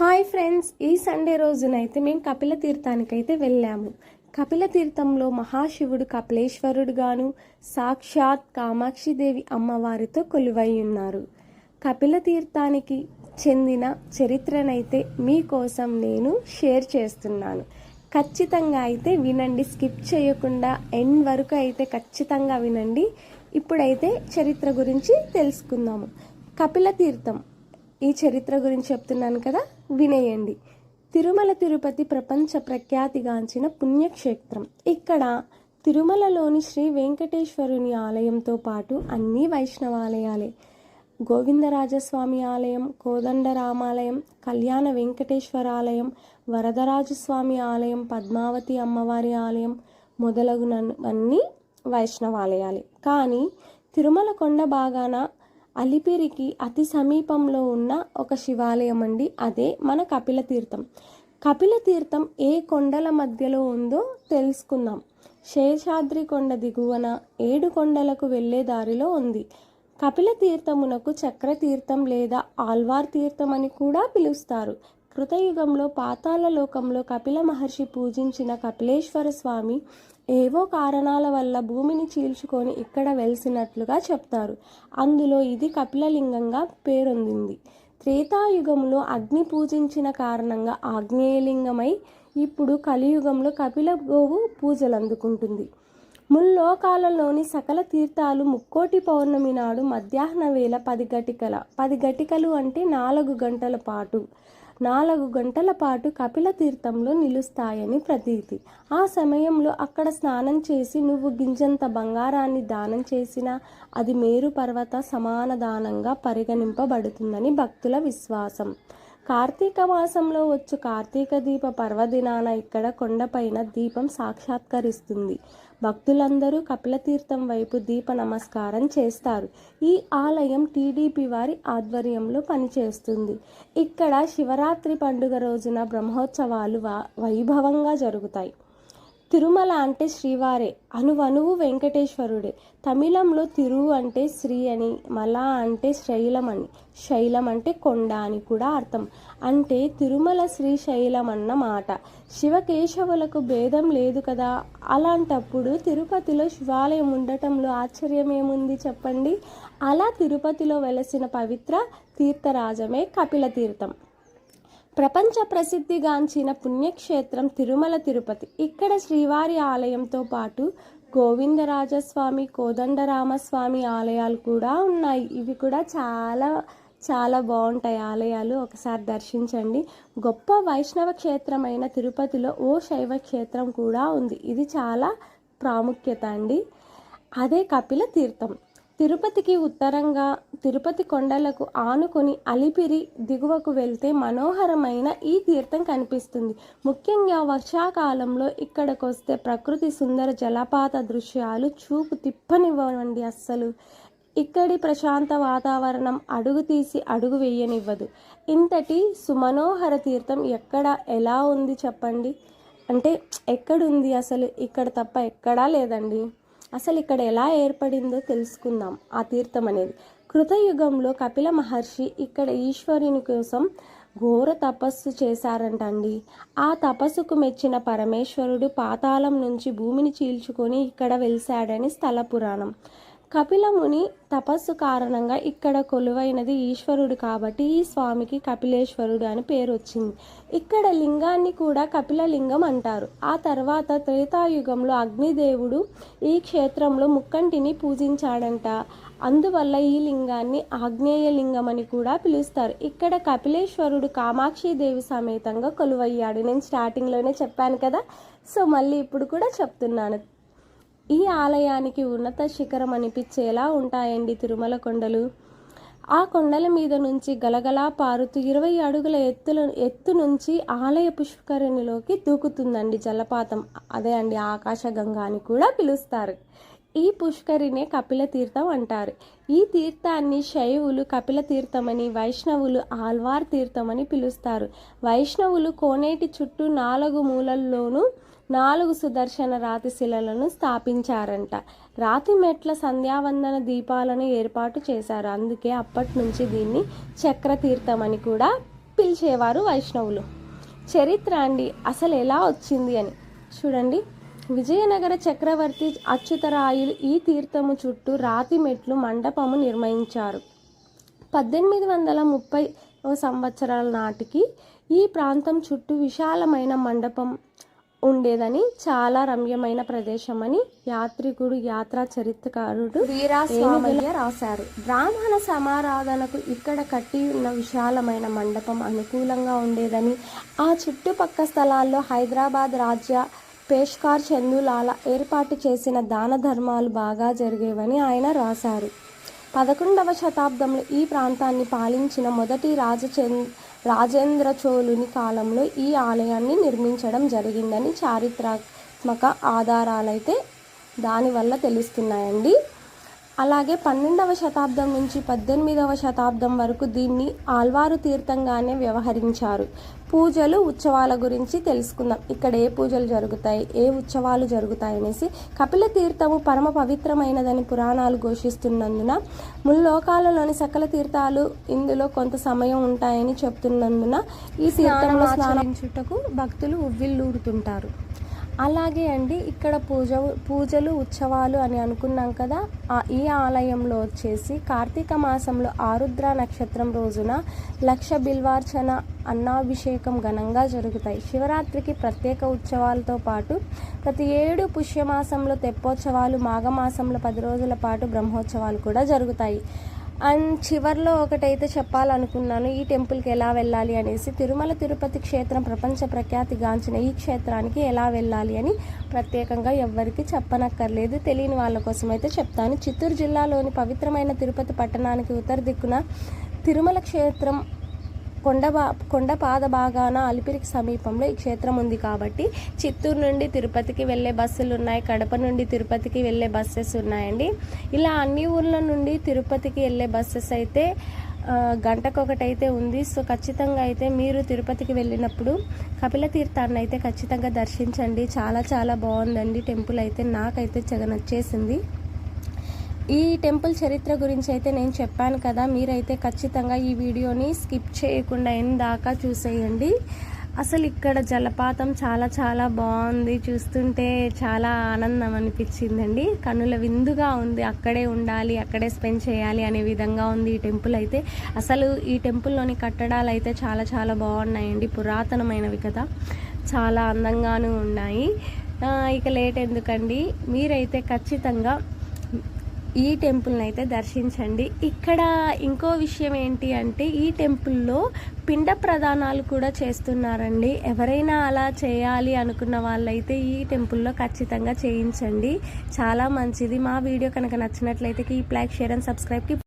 Hi friends ఈ Sunday రోజునైతే మేము కపిల తీర్థానికైతే వెళ్ళాము. కపిల తీర్థంలో మహాశివుడు కపిలేశ్వరుడుగాను సాక్షాత్ కామాక్షిదేవి అమ్మవారితో కొలువై ఉన్నారు. కపిల తీర్థానికి చెందిన చరిత్రనైతే మీకోసం నేను షేర్ చేస్తున్నాను. ఖచ్చితంగా అయితే వినండి స్కిప్ చేయకుండా ఎండ్ వరకు అయితే ఖచ్చితంగా వినండి. ఇప్పుడైతే చరిత్ర గురించి తెలుసుకుందాము. కపిల తీర్థం ఈ చరిత్ర గురించి చెప్తున్నాను కదా? వినేయండి. తిరుమల తిరుపతి ప్రపంచ ప్రఖ్యాతిగాంచిన పుణ్యక్షేత్రం. ఇక్కడ తిరుమలలోని శ్రీ వెంకటేశ్వరుని ఆలయంతో పాటు అన్ని వైష్ణవాలయాలే. గోవిందరాజస్వామి ఆలయం కోదండరామాలయం కళ్యాణ వెంకటేశ్వరాలయం వరదరాజస్వామి ఆలయం పద్మావతి అమ్మవారి ఆలయం మొదలగునవన్నీ వైష్ణవాలయాలే. కానీ తిరుమల కొండ భాగాన అలిపిరికి అతి సమీపంలో ఉన్న ఒక శివాలయం అండి. అదే మన కపిల తీర్థం. కపిల తీర్థం ఏ కొండల మధ్యలో ఉందో తెలుసుకుందాం. శేషాద్రి కొండ దిగువన ఏడు కొండలకు వెళ్ళే దారిలో ఉంది. కపిల తీర్థమునకు చక్ర తీర్థం లేదా ఆల్వార్ తీర్థం అని కూడా పిలుస్తారు. కృతయుగంలో పాతాళ లోకంలో కపిల మహర్షి పూజించిన కపిలేశ్వర స్వామి ఏవో కారణాల వల్ల భూమిని చీల్చుకొని ఇక్కడ వెలిసినట్లుగా చెప్తారు. అందులో ఇది కపిలలింగంగా పేరొందింది. త్రేతాయుగంలో అగ్ని పూజించిన కారణంగా ఆగ్నేయలింగమై ఇప్పుడు కలియుగంలో కపిల గోవు పూజలు అందుకుంటుంది ముల్లోకాలలోని సకల తీర్థాలు ముక్కోటి పౌర్ణమి నాడు మధ్యాహ్న వేళ పది గటికల పది గటికలు అంటే నాలుగు గంటల పాటు నాలుగు గంటల పాటు కపిల తీర్థంలో నిలుస్తాయని ప్రతీతి. ఆ సమయంలో అక్కడ స్నానం చేసి నువ్వు గింజంత బంగారాన్ని దానం చేసినా అది మేరు పర్వత సమాన దానంగా పరిగణింపబడుతుందని భక్తుల విశ్వాసం. కార్తీక మాసంలో వచ్చు కార్తీక దీప పర్వదినాన ఇక్కడ కొండపైన దీపం సాక్షాత్కరిస్తుంది. భక్తులందరూ కపిలతీర్థం వైపు దీప నమస్కారం చేస్తారు. ఈ ఆలయం టీడీపీ వారి ఆధ్వర్యంలో పనిచేస్తుంది. ఇక్కడ శివరాత్రి పండుగ రోజున బ్రహ్మోత్సవాలు వైభవంగా జరుగుతాయి. తిరుమల అంటే శ్రీవారే అనువనువు వెంకటేశ్వరుడే. తమిళంలో తిరు అంటే శ్రీ అని మల అంటే శైలం అని శైలం అంటే కొండ అని కూడా అర్థం. అంటే తిరుమల శ్రీశైలం అన్న మాట. శివకేశవులకు భేదం లేదు కదా? అలాంటప్పుడు తిరుపతిలో శివాలయం ఉండటంలో ఆశ్చర్యం ఏముంది చెప్పండి? అలా తిరుపతిలో వెలసిన పవిత్ర తీర్థరాజమే కపిల తీర్థం ప్రపంచ ప్రసిద్ధిగాంచిన పుణ్యక్షేత్రం తిరుమల తిరుపతి. ఇక్కడ శ్రీవారి ఆలయంతో పాటు గోవిందరాజస్వామి కోదండరామస్వామి ఆలయాలు కూడా ఉన్నాయి. ఇవి కూడా చాలా చాలా బాగుంటాయి ఆలయాలు. ఒకసారి దర్శించండి. గొప్ప వైష్ణవ క్షేత్రమైన తిరుపతిలో ఓ శైవ క్షేత్రం కూడా ఉంది. ఇది చాలా ప్రాముఖ్యత అండి. అదే కపిల తీర్థం. తిరుపతికి ఉత్తరంగా తిరుపతి కొండలకు ఆనుకొని అలిపిరి దిగువకు వెళ్తే మనోహరమైన ఈ తీర్థం కనిపిస్తుంది. ముఖ్యంగా వర్షాకాలంలో ఇక్కడికి వస్తే ప్రకృతి సుందర జలపాత దృశ్యాలు చూపు తిప్పనివ్వండి అస్సలు. ఇక్కడి ప్రశాంత వాతావరణం అడుగు తీసి అడుగు వేయనివ్వదు. ఇంతటి సుమనోహర తీర్థం ఎక్కడ ఎలా ఉంది చెప్పండి? అంటే ఎక్కడుంది అసలు? ఇక్కడ తప్ప ఎక్కడా లేదండి. అసలు ఇక్కడ ఎలా ఏర్పడిందో తెలుసుకుందాం. ఆ తీర్థం అనేది. కృతయుగంలో కపిల మహర్షి ఇక్కడ ఈశ్వరుని కోసం ఘోర తపస్సు చేశారంట అండి ఆ తపస్సుకు మెచ్చిన పరమేశ్వరుడు పాతాళం నుంచి భూమిని చీల్చుకొని ఇక్కడ వెలిశాడని స్థల పురాణం. కపిలముని తపస్సు కారణంగా ఇక్కడ కొలువైనది ఈశ్వరుడు కాబట్టి ఈ స్వామికి కపిలేశ్వరుడు అని పేరు వచ్చింది. ఇక్కడ లింగాన్ని కూడా కపిలలింగం అంటారు. ఆ తర్వాత త్రేతాయుగంలో అగ్నిదేవుడు ఈ క్షేత్రంలో ముక్కంటిని పూజించాడంట. అందువల్ల ఈ లింగాన్ని ఆగ్నేయ లింగం అని కూడా పిలుస్తారు. ఇక్కడ కపిలేశ్వరుడు కామాక్షి దేవి సమేతంగా కొలువయ్యాడు. నేను స్టార్టింగ్లోనే చెప్పాను కదా. సో మళ్ళీ ఇప్పుడు కూడా చెప్తున్నాను. ఈ ఆలయానికి ఉన్నత శిఖరం అనిపించేలా ఉంటాయండి తిరుమల కొండలు. ఆ కొండల మీద నుంచి గలగలా పారుతూ ఇరవై అడుగుల ఎత్తుల ఎత్తు నుంచి ఆలయ పుష్కరిణిలోకి దూకుతుందండి జలపాతం. అదే అండి ఆకాశగంగా అని కూడా పిలుస్తారు. ఈ పుష్కరినే కపిల తీర్థం అంటారు. ఈ తీర్థాన్ని శైవులు కపిల తీర్థమని వైష్ణవులు ఆల్వార్ తీర్థమని పిలుస్తారు. వైష్ణవులు కోనేటి చుట్టూ నాలుగు మూలల్లోనూ నాలుగు సుదర్శన రాతి శిలలను స్థాపించారంట. రాతి మెట్ల సంధ్యావందన దీపాలను ఏర్పాటు చేశారు. అందుకే అప్పటి నుంచి దీన్ని చక్రతీర్థం అని కూడా పిలిచేవారు వైష్ణవులు. చరిత్ర అండి అసలు ఎలా వచ్చింది అని. చూడండి. విజయనగర చక్రవర్తి అచ్యుతరాయులు ఈ తీర్థము చుట్టూ రాతి మెట్లు మండపము నిర్మించారు. పద్దెనిమిది వందల ముప్పై సంవత్సరాల నాటికి ఈ ప్రాంతం చుట్టూ విశాలమైన మండపం ఉండేదని చాలా రమ్యమైన ప్రదేశం అని యాత్రికుడు యాత్రా చరిత్రకారుడు వీరాస్వామయ్య రాశారు. బ్రాహ్మణ సమారాధనకు ఇక్కడ కట్టి ఉన్న విశాలమైన మండపం అనుకూలంగా ఉండేదని ఆ చుట్టుపక్క స్థలాల్లో హైదరాబాద్ రాజ్య పేష్కార్ చందులాల ఏర్పాటు చేసిన దాన ధర్మాలు బాగా జరిగేవని ఆయన రాశారు. పదకొండవ శతాబ్దంలో ఈ ప్రాంతాన్ని పాలించిన మొదటి రాజచంద్ రాజేంద్ర చోళుని కాలంలో ఈ ఆలయాన్ని నిర్మించడం జరిగిందని చారిత్రాత్మక ఆధారాలైతే దానివల్ల తెలుస్తున్నాయండి. అలాగే పన్నెండవ శతాబ్దం నుంచి పద్దెనిమిదవ శతాబ్దం వరకు దీన్ని ఆల్వారు తీర్థంగానే వ్యవహరించారు. పూజలు ఉత్సవాల గురించి తెలుసుకుందాం. ఇక్కడ ఏ పూజలు జరుగుతాయి ఏ ఉత్సవాలు జరుగుతాయి అనేసి కపిల తీర్థము పరమ పవిత్రమైనదని పురాణాలు ఘోషిస్తున్నందున ముల్లోకాలలోని సకల తీర్థాలు ఇందులో కొంత సమయం ఉంటాయని చెప్తున్నందున ఈ తీర్థంలో స్నానించుటకు భక్తులు ఉవ్విల్లూరుతుంటారు అలాగే అండి ఇక్కడ పూజ పూజలు ఉత్సవాలు అని అనుకున్నాం కదా ఆ ఈ ఆలయంలో వచ్చేసి కార్తీక మాసంలో ఆరుద్ర నక్షత్రం రోజున లక్ష బిల్వార్చన అన్నాభిషేకం ఘనంగా జరుగుతాయి. శివరాత్రికి ప్రత్యేక ఉత్సవాలతో పాటు ప్రతి ఏడు పుష్యమాసంలో తెప్పోత్సవాలు మాఘమాసంలో పది రోజుల పాటు బ్రహ్మోత్సవాలు కూడా జరుగుతాయి. అండ్ చివర్లో ఒకటైతే చెప్పాలనుకున్నాను ఈ టెంపుల్కి ఎలా వెళ్ళాలి అనేసి. తిరుమల తిరుపతి క్షేత్రం ప్రపంచ ప్రఖ్యాతిగాంచిన ఈ క్షేత్రానికి ఎలా వెళ్ళాలి అని ప్రత్యేకంగా ఎవ్వరికి చెప్పనక్కర్లేదు. తెలియని వాళ్ళ కోసం అయితే చెప్తాను. చిత్తూరు జిల్లాలోని పవిత్రమైన తిరుపతి పట్టణానికి ఉత్తర దిక్కున తిరుమల క్షేత్రం కొండ కొండ పాద భాగాన అలిపిరికి సమీపంలో ఈ క్షేత్రం ఉంది కాబట్టి చిత్తూరు నుండి తిరుపతికి వెళ్ళే బస్సులు ఉన్నాయి కడప నుండి తిరుపతికి వెళ్ళే బస్సెస్ ఉన్నాయండి. ఇలా అన్ని ఊర్ల నుండి తిరుపతికి వెళ్ళే బస్సెస్ అయితే గంటకొకటైతే ఉంది. సో ఖచ్చితంగా అయితే మీరు తిరుపతికి వెళ్ళినప్పుడు కపిల తీర్థాన్ని అయితే ఖచ్చితంగా దర్శించండి. చాలా చాలా బాగుందండి. టెంపుల్ అయితే నాకైతే చెగ ఈ టెంపుల్ చరిత్ర గురించి అయితే నేను చెప్పాను కదా మీరైతే ఖచ్చితంగా ఈ వీడియోని స్కిప్ చేయకుండా ఎండ్ దాకా చూసేయండి. అసలు ఇక్కడ జలపాతం చాలా చాలా బాగుంది చూస్తుంటే చాలా ఆనందం అనిపించిందండి. కన్నుల విందుగా ఉంది అక్కడే ఉండాలి అక్కడే స్పెండ్ చేయాలి అనే విధంగా ఉంది ఈ టెంపుల్ అయితే. అసలు ఈ టెంపుల్లోని కట్టడాలు అయితే చాలా చాలా బాగున్నాయండి పురాతనమైనవి కదా. చాలా అందంగాను ఉన్నాయి. ఇక లేట్ ఎందుకండి? మీరైతే ఖచ్చితంగా ఈ టెంపుల్ని అయితే దర్శించండి. ఇక్కడ ఇంకో విషయం ఏంటి అంటే ఈ టెంపుల్లో పిండ ప్రదానాలు కూడా చేస్తున్నారండి. ఎవరైనా అలా చేయాలి అనుకున్న వాళ్ళైతే ఈ టెంపుల్లో ఖచ్చితంగా చేయించండి. చాలా మంచిది. మా వీడియో కనుక నచ్చినట్లయితే కీప్ లైక్ షేర్ అండ్ సబ్స్క్రైబ్కి